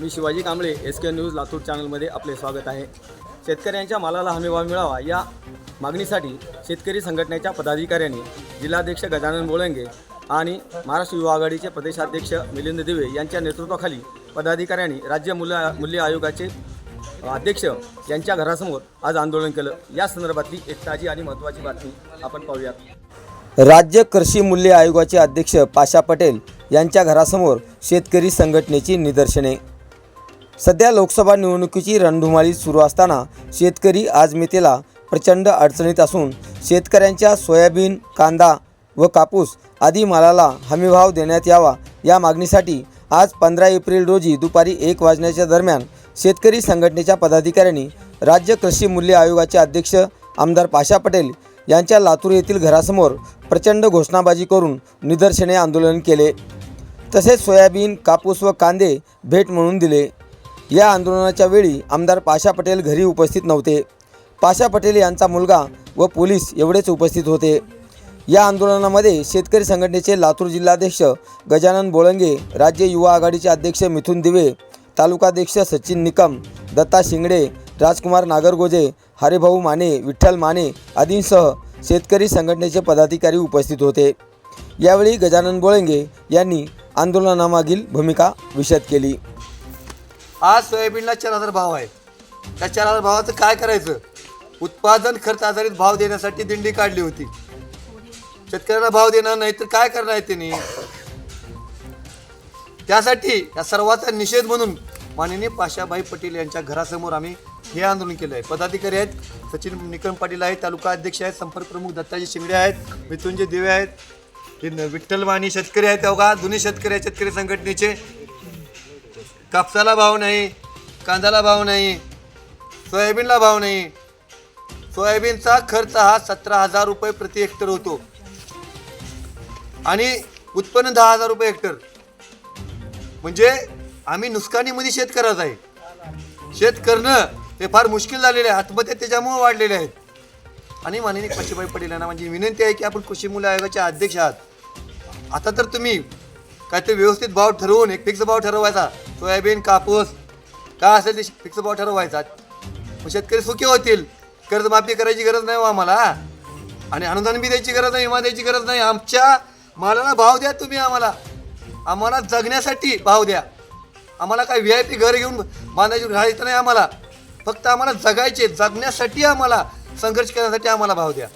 मी Shivaji Kamble S K news Latur चॅनलमध्ये आपले स्वागत आहे. शेतकऱ्यांच्या मालाला हमीभाव मिळावा या मागणीसाठी शेतकरी संघटनेच्या पदाधिकाऱ्यांनी जिल्हाध्यक्ष गजानन बोळंगे आणि महाराष्ट्र युवा आघाडीचे प्रदेशाध्यक्ष मिलिंद दिवे यांच्या नेतृत्वाखाली पदाधिकाऱ्यांनी राज्य मूल्य मूल्य आयोगाचे अध्यक्ष यांच्या घरासमोर आज आंदोलन केलं. या संदर्भातली एक ताजी आणि महत्त्वाची बातमी आपण पाहूयात. राज्य कृषी मूल्य आयोगाचे अध्यक्ष पाशा पटेल यांच्या घरासमोर शेतकरी संघटनेची निदर्शने. सध्या लोकसभा निवडणुकीची रणधुमाळी सुरू असताना शेतकरी आजमितेला प्रचंड अडचणीत असून शेतकऱ्यांच्या सोयाबीन कांदा व कापूस आदी मालाला हमीभाव देण्यात यावा या मागणीसाठी आज पंधरा एप्रिल रोजी दुपारी एक वाजण्याच्या दरम्यान शेतकरी संघटनेच्या पदाधिकाऱ्यांनी राज्य कृषी मूल्य आयोगाचे अध्यक्ष आमदार पाशा पटेल यांच्या लातूर येथील घरासमोर प्रचंड घोषणाबाजी करून निदर्शने आंदोलन केले. तसेच सोयाबीन कापूस व कांदे भेट म्हणून दिले. या आंदोलनाच्या वेळी आमदार पाशा पटेल घरी उपस्थित नव्हते. पाशा पटेल यांचा मुलगा व पोलीस एवढेच उपस्थित होते. या आंदोलनामध्ये शेतकरी संघटनेचे लातूर जिल्हाध्यक्ष गजानन बोळंगे राज्य युवा आघाडीचे अध्यक्ष मिथुन दिवे तालुकाध्यक्ष सचिन निकम दत्ता शिंगडे राजकुमार नागरगोजे हरिभाऊ माने विठ्ठल माने आदींसह शेतकरी संघटनेचे पदाधिकारी उपस्थित होते. यावेळी गजानन बोळंगे यांनी आंदोलनामागील भूमिका विशद केली. आज सोयाबीनला चार हजार भाव आहे. त्या चार हजार भावाचं काय करायचं? उत्पादन खर्च आधारित भाव देण्यासाठी दिंडी काढली होती. शेतकऱ्यांना भाव देणार नाही तर काय करणार आहे त्यांनी? त्यासाठी या सर्वाचा निषेध म्हणून माननीय पाशाभाई पटेल यांच्या घरासमोर आम्ही हे आंदोलन केलं आहे पदाधिकारी आहेत सचिन निकम पाटील आहेत तालुका अध्यक्ष आहेत संपर्क प्रमुख दत्ताजी शिंगडे आहेत मृत्युंजय दिवे आहेत न- विठ्ठल वाणी शेतकरी आहेत अवघा दोन्ही शेतकरी आहेत शेतकरी संघटनेचे कापसाला भाव नाही कांद्याला भाव नाही सोयाबीनला भाव नाही. सोयाबीनचा खर्च हा सतरा हजार रुपये प्रति हेक्टर होतो. आणि उत्पन्न दहा हजार रुपये हेक्टर. म्हणजे आम्ही नुकसानीमध्ये शेत करत आहे. शेत करणं हे फार मुश्किल झालेले आहे. आत्महत्या त्याच्यामुळे वाढलेले आहेत. आणि माननीय काशीबाई पटेल यांना माझी विनंती आहे की आपण कृषी मूल्य आयोगाचे अध्यक्ष आहात. आता तर तुम्ही काहीतरी व्यवस्थित भाव ठरवून एक फिक्स भाव ठरवायचा. सोयाबीन कापूस काय असेल ते फिक्स भाव ठरवायचा मग शेतकरी सुखी होतील. कर्जमाफी करायची गरज नाही हो आम्हाला. आणि अनुदान बी द्यायची गरज नाही विमा द्यायची गरज नाही. आमच्या मालाला भाव द्या तुम्ही आम्हाला. आम्हाला जगण्यासाठी भाव द्या. आम्हाला काय व्ही आय पी घर घेऊन बांधायची राहायचं नाही आम्हाला. फक्त आम्हाला जगायचे जगण्यासाठी आम्हाला संघर्ष करण्यासाठी आम्हाला भाव द्या.